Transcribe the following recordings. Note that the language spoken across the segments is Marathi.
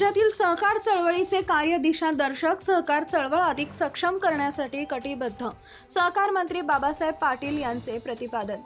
राज्यातील सहकार चळवळीचे कार्य दर्शक सहकार चळवळ अधिक सक्षम करण्यासाठी कटिबद्ध सहकार मंत्री बाबासाहेब पाटील यांचे प्रतिपादन.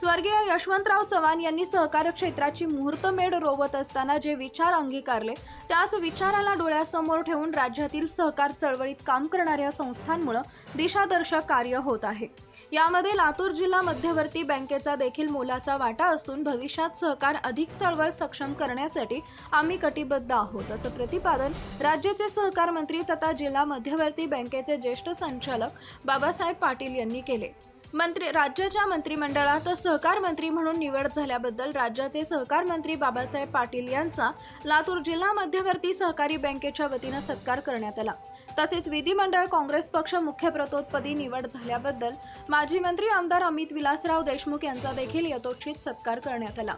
स्वर्गीय यशवंतराव चव्हाण यांनी सहकार क्षेत्राची मुहूर्तमेढ रोवत असताना जे विचार अंगीकारले त्याच विचाराला डोळ्यासमोर ठेवून राज्यातील सहकार चळवळीत काम करणाऱ्या संस्थांमुळे दिशादर्शक कार्य होत आहे. यामध्ये लातूर जिल्हा मध्यवर्ती बँकेचा देखील मोलाचा वाटा असून भविष्यात सहकार अधिक चळवळ सक्षम करण्यासाठी आम्ही कटिबद्ध आहोत असं प्रतिपादन राज्याचे सहकार मंत्री तथा जिल्हा मध्यवर्ती बँकेचे ज्येष्ठ संचालक बाबासाहेब पाटील यांनी केले. मंत्री राज्याच्या मंत्रिमंडळात सहकार मंत्री म्हणून निवड झाल्याबद्दल राज्याचे सहकार मंत्री बाबासाहेब पाटील यांचा लातूर जिल्हा मध्यवर्ती सहकारी बँकेच्या वतीनं सत्कार करण्यात आला. तसेच विधिमंडळ काँग्रेस पक्ष मुख्यप्रतोत्पदी निवड झाल्याबद्दल माजी मंत्री आमदार अमित विलासराव देशमुख यांचा देखील यथोचित सत्कार करण्यात आला.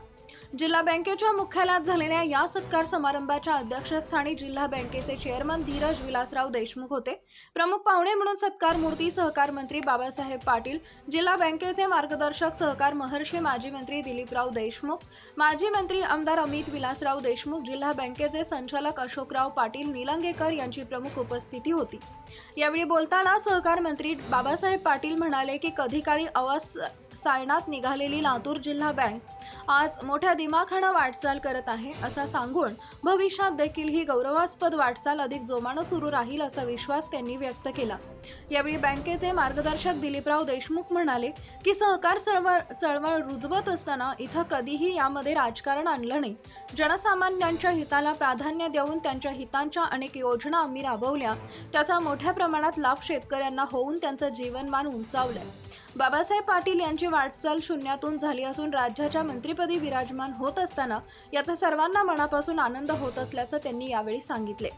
जिल्हा बँकेच्या मुख्यालयात झालेल्या या सत्कार समारंभाच्या अध्यक्षस्थानी जिल्हा बँकेचे चेअरमन धीरज विलासराव देशमुख होते. प्रमुख पाहुणे म्हणून सत्कार मूर्ती सहकार मंत्री बाबासाहेब पाटील जिल्हा बँकेचे मार्गदर्शक सहकार महर्षी माजी मंत्री दिलीपराव देशमुख माजी मंत्री आमदार अमित विलासराव देशमुख जिल्हा बँकेचे संचालक अशोकराव पाटील निलंगेकर यांची प्रमुख उपस्थिती होती. यावेळी बोलताना सहकार मंत्री बाबासाहेब पाटील म्हणाले की कधी काळी अवास सायनात निघालेली लातूर जिल्हा बँक आज मोठ्या दिमाखानं वाटचाल करत आहे असं सांगून भविष्यात देखील ही गौरवास्पद वाटचाल अधिक जोमानं सुरू राहील असा विश्वास त्यांनी व्यक्त केला. यावेळी बँकेचे मार्गदर्शक दिलीपराव देशमुख म्हणाले की सहकार चळवळ चळवळ रुजवत असताना इथं कधीही यामध्ये राजकारण आणलं नाही. जनसामान्यांच्या हिताला प्राधान्य देऊन त्यांच्या हितांच्या अनेक योजना आम्ही राबवल्या. त्याचा मोठ्या प्रमाणात लाभ शेतकऱ्यांना होऊन त्यांचं जीवनमान उंचावलंय. बाबासाहेब पाटील यांची वाटचाल शून्यातून झाली असून राज्याच्या मंत्रिपदी विराजमान होत असताना याचा सर्वांना मनापासून आनंद होत असल्याचं त्यांनी यावेळी सांगितले.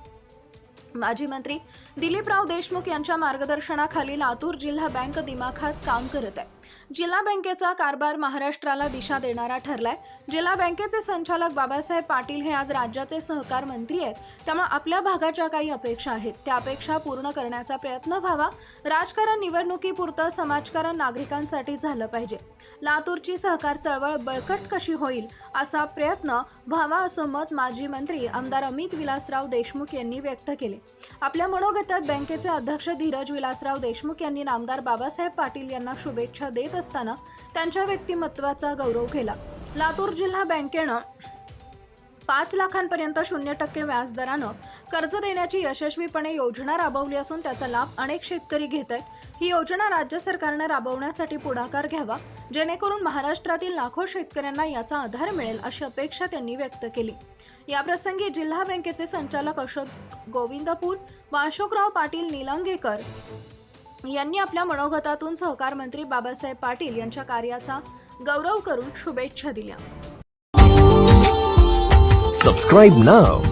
माजी मंत्री दिलीपराव देशमुख यांच्या मार्गदर्शनाखाली लातूर जिल्हा बँक दिमाखात काम करत आहे. जिल्हा बँकेचा कारभार महाराष्ट्राला दिशा देणारा ठरलाय. जिल्हा बँकेचे संचालक बाबासाहेब पाटील हे आज राज्याचे सहकार मंत्री आहेत. त्यामुळे आपल्या भागाच्या काही अपेक्षा आहेत. त्या अपेक्षा पूर्ण करण्याचा प्रयत्न व्हावा. राजकारण निवडणुकीपुरतं समाजकारण नागरिकांसाठी झालं पाहिजे. लातूरची सहकार चळवळ बळकट कशी होईल असा प्रयत्न व्हावा असं मत माजी मंत्री आमदार अमित विलासराव देशमुख यांनी व्यक्त केले. आपल्या मनोगतात बँकेचे अध्यक्ष धीरज विलासराव देशमुख यांनी नामदार बाबासाहेब पाटील यांना शुभेच्छा देत असताना त्यांच्या व्यक्तिमत्वाचा गौरव केला. लातूर जिल्हा बँकेनं पाच लाखांपर्यंत शून्य टक्के व्याजदरानं कर्ज देण्याची यशस्वीपणे योजना राबवली असून त्याचा लाभ अनेक शेतकरी घेत आहेत. ही योजना राज्य सरकारनं राबवण्यासाठी पुढाकार घ्यावा जेणेकरून महाराष्ट्रातील लाखो शेतकऱ्यांना याचा आधार मिळेल अशी अपेक्षा त्यांनी व्यक्त केली. याप्रसंगी जिल्हा बँकेचे संचालक अशोक गोविंदपूर व अशोकराव पाटील निलंगेकर यांनी आपल्या मनोगतातून सहकार मंत्री बाबासाहेब पाटील यांच्या कार्याचा गौरव करून शुभेच्छा दिल्या. Subscribe now